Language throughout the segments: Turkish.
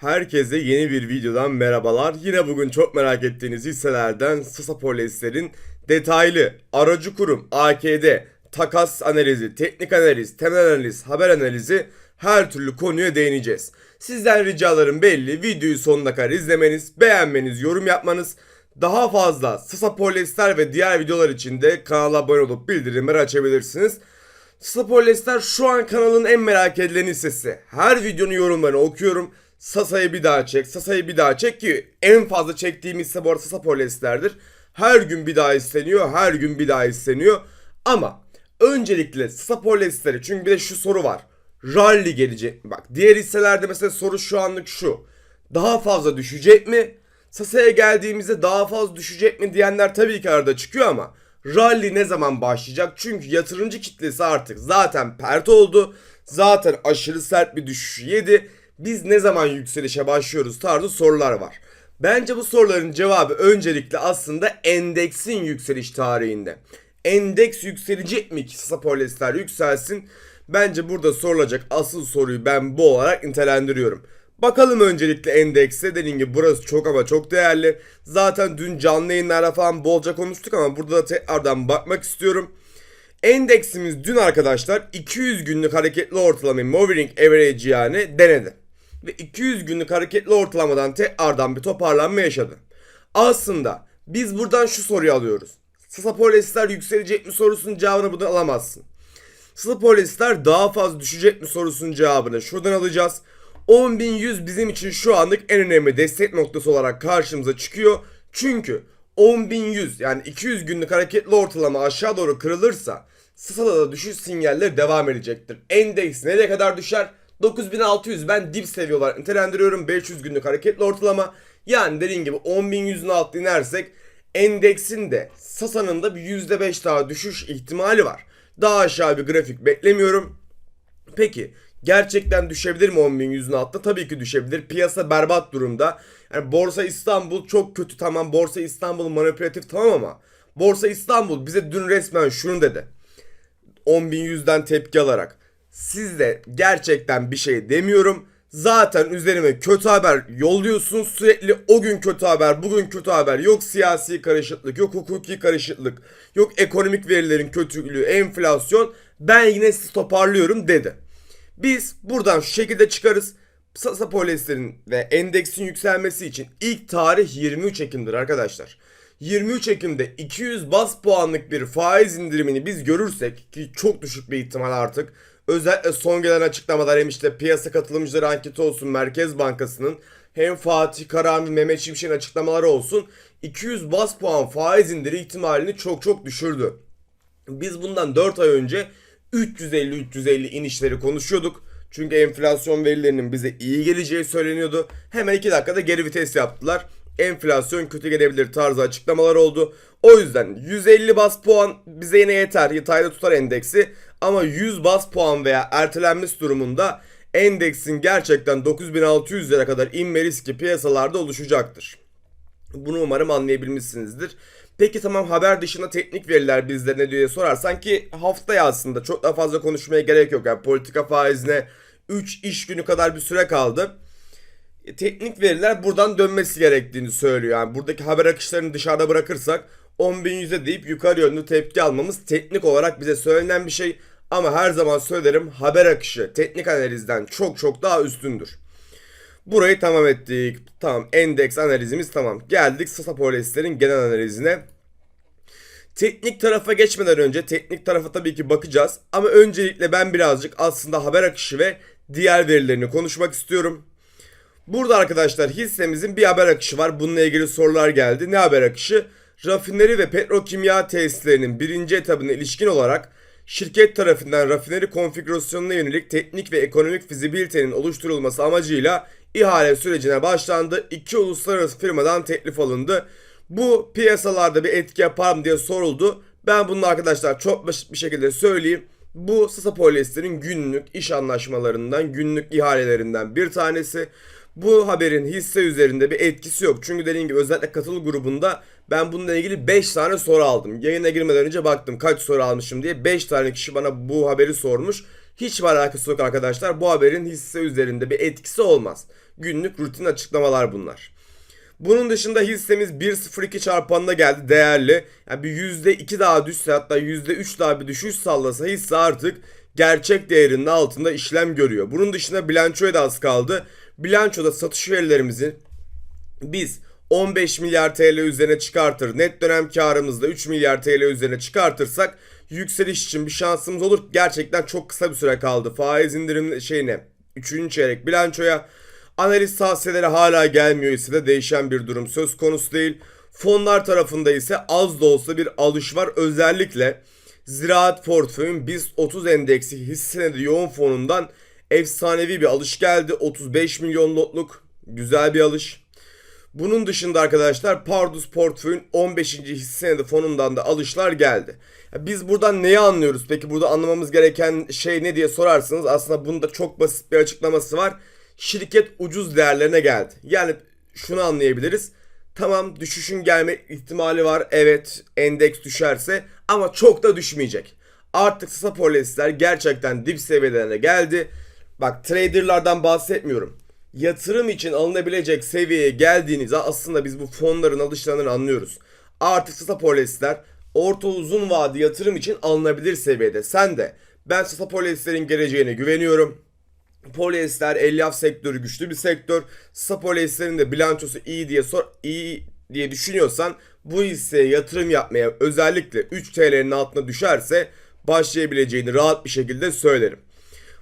Herkese yeni bir videodan merhabalar. Yine bugün çok merak ettiğiniz hisselerden Sasa Polyesler'in detaylı aracı kurum, AKD, takas analizi, teknik analiz, temel analiz, haber analizi her türlü konuya değineceğiz. Sizden ricalarım belli. Videoyu sonuna kadar izlemeniz, beğenmeniz, yorum yapmanız. Daha fazla Sasa Polyester ve diğer videolar için de kanala abone olup bildirimleri açabilirsiniz. Spoilerster şu an kanalın en merak edilen hissesi. Her videonun yorumlarını okuyorum. Sasa'yı bir daha çek, Sasa'yı bir daha çek ki en fazla çektiğim hisse bu arada Sasa Polyester Her gün bir daha isteniyor, her gün bir daha isteniyor. Ama öncelikle Sasa Polyester'i çünkü bir de şu soru var. Rally gelecek? Bak diğer hisselerde mesela soru şu anlık şu. Daha fazla düşecek mi? Sasa'ya geldiğimizde daha fazla düşecek mi diyenler tabii ki arada çıkıyor ama rally ne zaman başlayacak? Çünkü yatırımcı kitlesi artık zaten pert oldu. Zaten aşırı sert bir düşüş yedi. Biz ne zaman yükselişe başlıyoruz tarzı sorular var. Bence bu soruların cevabı öncelikle aslında endeksin yükseliş tarihinde. Endeks yükselecek mi ki Sasa Polyester yükselsin? Bence burada sorulacak asıl soruyu ben bu olarak nitelendiriyorum. Bakalım öncelikle endekse dediğim gibi burası çok ama çok değerli. Zaten dün canlı yayınlarda falan bolca konuştuk ama burada da tekrardan bakmak istiyorum. Endeksimiz dün arkadaşlar 200 günlük hareketli ortalamayı Moving Average yani denedi. Ve 200 günlük hareketli ortalamadan tekrardan bir toparlanma yaşadı. Aslında biz buradan şu soruyu alıyoruz. Sasa Polyester yükselecek mi sorusunun cevabını buradan alamazsın. Sasa Polyester daha fazla düşecek mi sorusunun cevabını şuradan alacağız. 10.100 bizim için şu anlık en önemli destek noktası olarak karşımıza çıkıyor. Çünkü 10.100 yani 200 günlük hareketli ortalama aşağı doğru kırılırsa Sasa'da da düşüş sinyalleri devam edecektir. Endeks nereye kadar düşer? 9600 ben dip seviye olarak nitelendiriyorum. 500 günlük hareketli ortalama. Yani dediğim gibi 10.100'ün altına inersek endeksin de Sasa'nın da bir %5 daha düşüş ihtimali var. Daha aşağı bir grafik beklemiyorum. Peki gerçekten düşebilir mi 10.100'ün altında? Tabii ki düşebilir. Piyasa berbat durumda. Yani Borsa İstanbul çok kötü tamam. Borsa İstanbul manipülatif tamam ama Borsa İstanbul bize dün resmen şunu dedi. 10.100'den tepki alarak. Siz de gerçekten bir şey demiyorum. Zaten üzerime kötü haber yolluyorsunuz sürekli o gün kötü haber bugün kötü haber yok siyasi karışıklık yok hukuki karışıklık yok ekonomik verilerin kötülüğü enflasyon ben yine sizi toparlıyorum dedi. Biz buradan şu şekilde çıkarız. Sasa polyesterin ve endeksin yükselmesi için ilk tarih 23 Ekim'dir arkadaşlar. 23 Ekim'de 200 bas puanlık bir faiz indirimini biz görürsek ki çok düşük bir ihtimal artık. Özellikle son gelen açıklamalar hem işte piyasa katılımcıları anketi olsun Merkez Bankası'nın hem Fatih Karami, Mehmet Şimşek'in açıklamaları olsun 200 bas puan faiz indiri ihtimalini çok çok düşürdü. Biz bundan 4 ay önce 350-350 inişleri konuşuyorduk. Çünkü enflasyon verilerinin bize iyi geleceği söyleniyordu. Hemen 2 dakikada geri vites yaptılar. Enflasyon kötü gelebilir tarzı açıklamalar oldu. O yüzden 150 bas puan bize yine yeter. Yatayda tutar endeksi. Ama 100 bas puan veya ertelenmesi durumunda endeksin gerçekten 9600 lira kadar inme riski piyasalarda oluşacaktır. Bunu umarım anlayabilmişsinizdir. Peki tamam haber dışında teknik veriler bizlere ne diye sorarsan ki haftaya aslında çok daha fazla konuşmaya gerek yok. Yani politika faizine 3 iş günü kadar bir süre kaldı. E, teknik veriler buradan dönmesi gerektiğini söylüyor. Yani buradaki haber akışlarını dışarıda bırakırsak 10.100'e deyip yukarı yönlü tepki almamız teknik olarak bize söylenen bir şey. Ama her zaman söylerim haber akışı teknik analizden çok çok daha üstündür. Burayı tamam ettik. Tamam endeks analizimiz tamam. Geldik Sasapolislerin genel analizine. Teknik tarafa geçmeden önce teknik tarafa tabii ki bakacağız. Ama öncelikle ben birazcık aslında haber akışı ve diğer verilerini konuşmak istiyorum. Burada arkadaşlar hissemizin bir haber akışı var. Bununla ilgili sorular geldi. Ne haber akışı? Rafineri ve petrokimya tesislerinin birinci etabına ilişkin olarak şirket tarafından rafineri konfigürasyonuna yönelik teknik ve ekonomik fizibilitenin oluşturulması amacıyla ihale sürecine başlandı. İki uluslararası firmadan teklif alındı. Bu piyasalarda bir etki yapar mı diye soruldu. Ben bunu arkadaşlar çok basit bir şekilde söyleyeyim. Bu Sasa Polyester'in günlük iş anlaşmalarından, günlük ihalelerinden bir tanesi. Bu haberin hisse üzerinde bir etkisi yok. Çünkü dediğim gibi özellikle katıl grubunda ben bununla ilgili 5 tane soru aldım. Yayına girmeden önce baktım kaç soru almışım diye 5 tane kişi bana bu haberi sormuş. Hiç alakası yok arkadaşlar. Bu haberin hisse üzerinde bir etkisi olmaz. Günlük rutin açıklamalar bunlar. Bunun dışında hissemiz 1.02 çarpanına geldi değerli. Yani bir %2 daha düşse hatta %3 daha bir düşüş sallasa hisse artık gerçek değerinin altında işlem görüyor. Bunun dışında bilançoya da az kaldı. Bilançoda satış verilerimizi biz 15 milyar TL üzerine çıkartır. Net dönem karımızda 3 milyar TL üzerine çıkartırsak yükseliş için bir şansımız olur. Gerçekten çok kısa bir süre kaldı. Faiz indirim şeyine 3. çeyrek bilançoya analiz tavsiyeleri hala gelmiyor ise de değişen bir durum söz konusu değil. Fonlar tarafında ise az da olsa bir alış var. Özellikle ziraat portföyün BIST 30 endeksi hisse yoğun fonundan efsanevi bir alış geldi. 35 milyon lotluk güzel bir alış. Bunun dışında arkadaşlar Pardus portföyün 15. hisse fonundan da alışlar geldi. Biz buradan neyi anlıyoruz? Peki burada anlamamız gereken şey ne diye sorarsanız aslında bunda çok basit bir açıklaması var. Şirket ucuz değerlerine geldi. Yani şunu anlayabiliriz. Tamam düşüşün gelme ihtimali var. Evet endeks düşerse ama çok da düşmeyecek. Artık Sapolisler gerçekten dip seviyelerine geldi. Bak traderlardan bahsetmiyorum yatırım için alınabilecek seviyeye geldiğinizde aslında biz bu fonların alışlarını anlıyoruz. Artık Stapolisler orta uzun vade yatırım için alınabilir seviyede. Sen de ben Stapolislerin geleceğine güveniyorum. Polyester, elyaf sektörü güçlü bir sektör. Stapolislerin de bilançosu iyi diye sor iyi diye düşünüyorsan bu hisseye yatırım yapmaya özellikle 3 TL'nin altına düşerse başlayabileceğini rahat bir şekilde söylerim.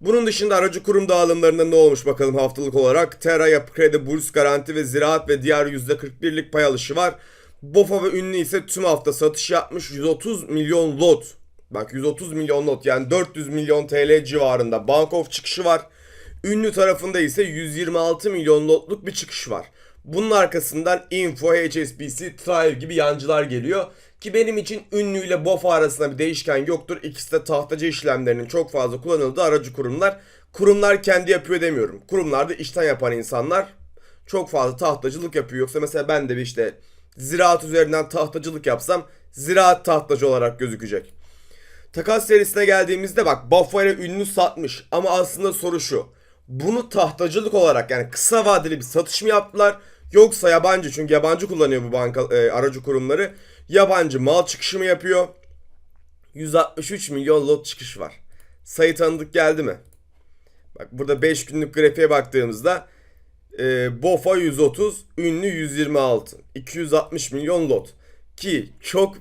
Bunun dışında aracı kurum dağılımlarında ne olmuş bakalım haftalık olarak. Terra, Yapı Kredi, Burs Garanti ve Ziraat ve diğer %41'lik pay alışı var. Bofa ve Ünlü ise tüm hafta satış yapmış 130 milyon lot. Bak 130 milyon lot yani 400 milyon TL civarında Bank of çıkışı var. Ünlü tarafında ise 126 milyon lotluk bir çıkış var. Bunun arkasından Info, HSBC, Thrive gibi yancılar geliyor. Ki benim için ünlü ile BOFA arasında bir değişken yoktur. İkisi de tahtacı işlemlerinin çok fazla kullanıldığı aracı kurumlar. Kurumlar kendi yapıyor demiyorum. Kurumlarda işten yapan insanlar çok fazla tahtacılık yapıyor. Yoksa mesela ben de bir işte ziraat üzerinden tahtacılık yapsam ziraat tahtacı olarak gözükecek. Takas serisine geldiğimizde bak ile ünlü satmış ama aslında soru şu. Bunu tahtacılık olarak yani kısa vadeli bir satış mı yaptılar yoksa yabancı çünkü yabancı kullanıyor bu banka e, aracı kurumları yabancı mal çıkışı mı yapıyor? 163 milyon lot çıkış var. Sayı tanıdık geldi mi? Bak burada 5 günlük grafiğe baktığımızda e, BOFA 130, ünlü 126. 260 milyon lot. Ki çok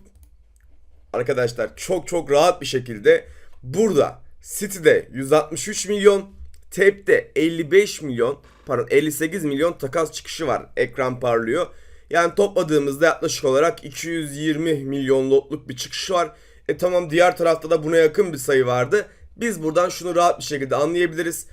arkadaşlar çok çok rahat bir şekilde burada City'de 163 milyon, TEP'te 55 milyon, pardon 58 milyon takas çıkışı var. Ekran parlıyor. Yani topladığımızda yaklaşık olarak 220 milyon lotluk bir çıkış var. E tamam diğer tarafta da buna yakın bir sayı vardı. Biz buradan şunu rahat bir şekilde anlayabiliriz.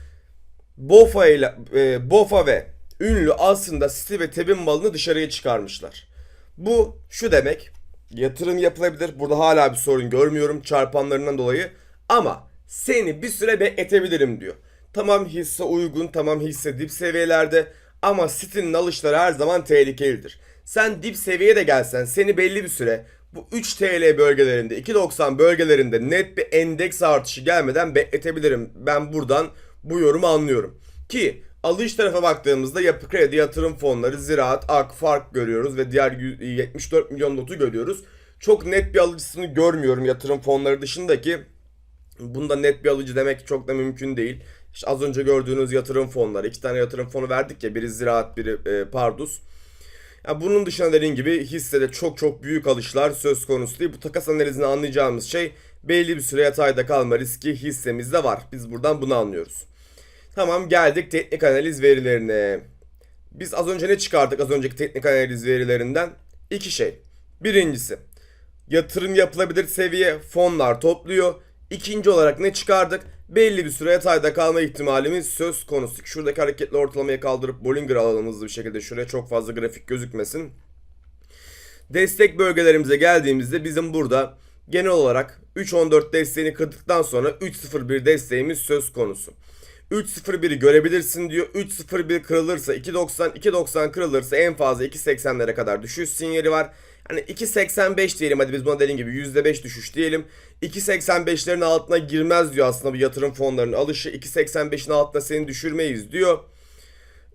Bofa ile e, Bofa ve ünlü aslında City ve Tebin malını dışarıya çıkarmışlar. Bu şu demek. Yatırım yapılabilir. Burada hala bir sorun görmüyorum çarpanlarından dolayı. Ama seni bir süre bekletebilirim diyor. Tamam hisse uygun, tamam hisse dip seviyelerde ama City'nin alışları her zaman tehlikelidir. Sen dip seviyeye de gelsen seni belli bir süre bu 3 TL bölgelerinde 2.90 bölgelerinde net bir endeks artışı gelmeden bekletebilirim. Ben buradan bu yorumu anlıyorum. Ki alış tarafa baktığımızda yapı kredi yatırım fonları, ziraat, ak, fark görüyoruz ve diğer 74 milyon notu görüyoruz. Çok net bir alıcısını görmüyorum yatırım fonları dışındaki. Bunda net bir alıcı demek çok da mümkün değil. İşte az önce gördüğünüz yatırım fonları. iki tane yatırım fonu verdik ya. Biri Ziraat, biri e, Pardus. Ya bunun dışında dediğim gibi hissede çok çok büyük alışlar söz konusu değil. Bu takas analizini anlayacağımız şey belli bir süre yatayda kalma riski hissemizde var. Biz buradan bunu anlıyoruz. Tamam geldik teknik analiz verilerine. Biz az önce ne çıkardık az önceki teknik analiz verilerinden? İki şey. Birincisi yatırım yapılabilir seviye fonlar topluyor. İkinci olarak ne çıkardık? Belli bir süre yatayda kalma ihtimalimiz söz konusu. Şuradaki hareketli ortalamayı kaldırıp Bollinger alalım bir şekilde. Şuraya çok fazla grafik gözükmesin. Destek bölgelerimize geldiğimizde bizim burada genel olarak 3.14 desteğini kırdıktan sonra 3.01 desteğimiz söz konusu. 3.01'i görebilirsin diyor. 3.01 kırılırsa 2.90 2.90 kırılırsa en fazla 2.80'lere kadar düşüş sinyali var. Hani 2.85 diyelim hadi biz buna dediğim gibi %5 düşüş diyelim. 2.85'lerin altına girmez diyor aslında bu yatırım fonlarının alışı. 2.85'in altına seni düşürmeyiz diyor.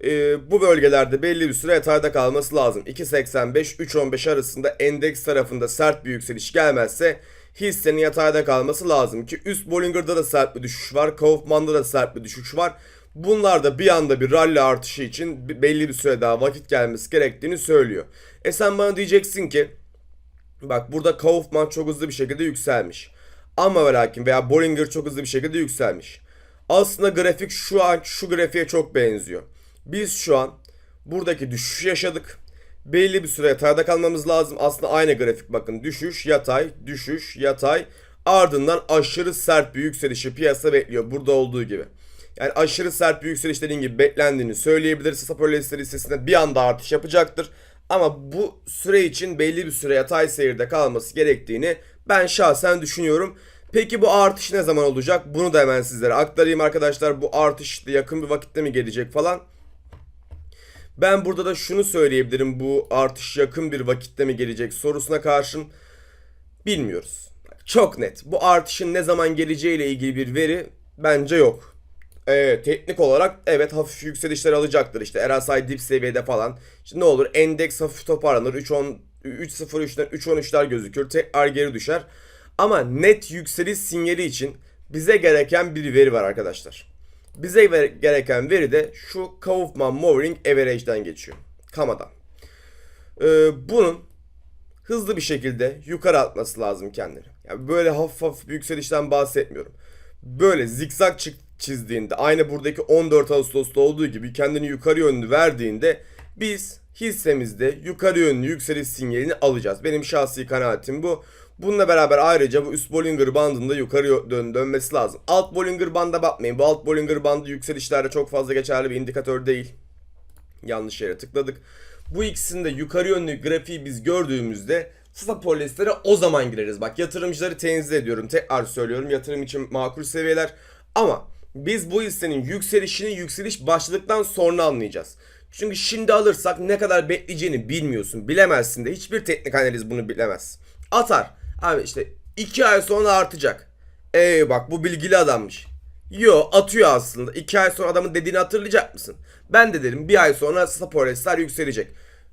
e, bu bölgelerde belli bir süre yatayda kalması lazım. 2.85-3.15 arasında endeks tarafında sert bir yükseliş gelmezse hissenin yatayda kalması lazım ki üst Bollinger'da da sert bir düşüş var. Kaufman'da da sert bir düşüş var. Bunlar da bir anda bir rally artışı için belli bir süre daha vakit gelmesi gerektiğini söylüyor. E sen bana diyeceksin ki bak burada Kaufman çok hızlı bir şekilde yükselmiş. Ama ve lakin veya Bollinger çok hızlı bir şekilde yükselmiş. Aslında grafik şu an şu grafiğe çok benziyor. Biz şu an buradaki düşüşü yaşadık. Belli bir süre yatayda kalmamız lazım. Aslında aynı grafik bakın. Düşüş, yatay, düşüş, yatay. Ardından aşırı sert bir yükselişi piyasa bekliyor. Burada olduğu gibi. Yani aşırı sert bir yükseliş dediğim gibi beklendiğini söyleyebiliriz. Sapor listesinde bir anda artış yapacaktır. Ama bu süre için belli bir süre yatay seyirde kalması gerektiğini ben şahsen düşünüyorum. Peki bu artış ne zaman olacak? Bunu da hemen sizlere aktarayım arkadaşlar. Bu artış yakın bir vakitte mi gelecek falan. Ben burada da şunu söyleyebilirim. Bu artış yakın bir vakitte mi gelecek sorusuna karşın bilmiyoruz. Çok net. Bu artışın ne zaman geleceğiyle ilgili bir veri bence yok. Ee, teknik olarak evet hafif yükselişler alacaktır işte RSI dip seviyede falan. İşte ne olur endeks hafif toparlanır 3.10 3.03'ten 3.13'ler gözükür tekrar geri düşer. Ama net yükseliş sinyali için bize gereken bir veri var arkadaşlar. Bize ver- gereken veri de şu Kaufman Moving Average'den geçiyor. Kama'dan. Ee, bunun hızlı bir şekilde yukarı atması lazım kendini. Yani böyle hafif hafif bir yükselişten bahsetmiyorum. Böyle zikzak çık çizdiğinde aynı buradaki 14 Ağustos'ta olduğu gibi kendini yukarı yönlü verdiğinde biz hissemizde yukarı yönlü yükseliş sinyalini alacağız. Benim şahsi kanaatim bu. Bununla beraber ayrıca bu üst Bollinger bandında yukarı dön dönmesi lazım. Alt Bollinger banda bakmayın. Bu alt Bollinger bandı yükselişlerde çok fazla geçerli bir indikatör değil. Yanlış yere tıkladık. Bu ikisinde yukarı yönlü grafiği biz gördüğümüzde stop polislere o zaman gireriz. Bak yatırımcıları tenzih ediyorum. Tekrar söylüyorum yatırım için makul seviyeler. Ama biz bu hissenin yükselişini yükseliş başladıktan sonra anlayacağız. Çünkü şimdi alırsak ne kadar bekleyeceğini bilmiyorsun. Bilemezsin de. Hiçbir teknik analiz bunu bilemez. Atar. Abi işte 2 ay sonra artacak. Ee bak bu bilgili adammış. Yo atıyor aslında. 2 ay sonra adamın dediğini hatırlayacak mısın? Ben de dedim bir ay sonra Saporesler yükselecek.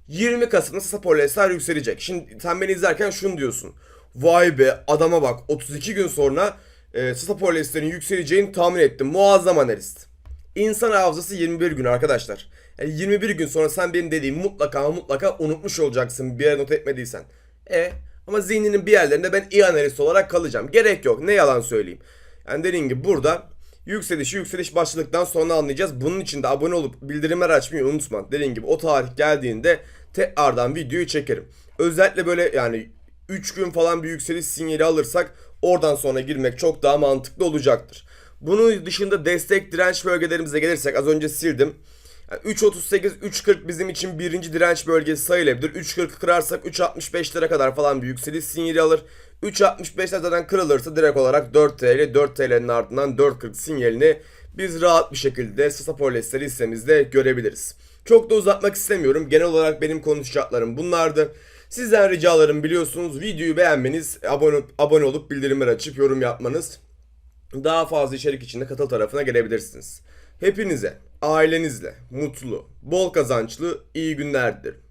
20 Kasım'da Saporesler yükselecek. Şimdi sen beni izlerken şunu diyorsun. Vay be adama bak 32 gün sonra e, Saporeslerin yükseleceğini tahmin ettim. Muazzam analist. İnsan hafızası 21 gün arkadaşlar. Yani 21 gün sonra sen benim dediğimi mutlaka mutlaka unutmuş olacaksın bir yere not etmediysen. E ama zihninin bir yerlerinde ben iyi analist olarak kalacağım. Gerek yok ne yalan söyleyeyim. Yani dediğim gibi burada yükselişi yükseliş başladıktan sonra anlayacağız. Bunun için de abone olup bildirimleri açmayı unutma. Dediğim gibi o tarih geldiğinde tekrardan videoyu çekerim. Özellikle böyle yani 3 gün falan bir yükseliş sinyali alırsak oradan sonra girmek çok daha mantıklı olacaktır. Bunun dışında destek direnç bölgelerimize gelirsek az önce sildim. Yani 3.38 3.40 bizim için birinci direnç bölgesi sayılabilir. 3.40 kırarsak 3.65'lere kadar falan bir yükseliş sinyali alır. 3.65'ler zaten kırılırsa direkt olarak 4 TL, 4 TL'nin ardından 4.40 sinyalini biz rahat bir şekilde Staporles'leri hissemizde görebiliriz. Çok da uzatmak istemiyorum. Genel olarak benim konuşacaklarım bunlardı. Sizden ricalarım biliyorsunuz videoyu beğenmeniz, abone, abone olup bildirimleri açıp yorum yapmanız. Daha fazla içerik için de katıl tarafına gelebilirsiniz. Hepinize ailenizle mutlu, bol kazançlı iyi günler dilerim.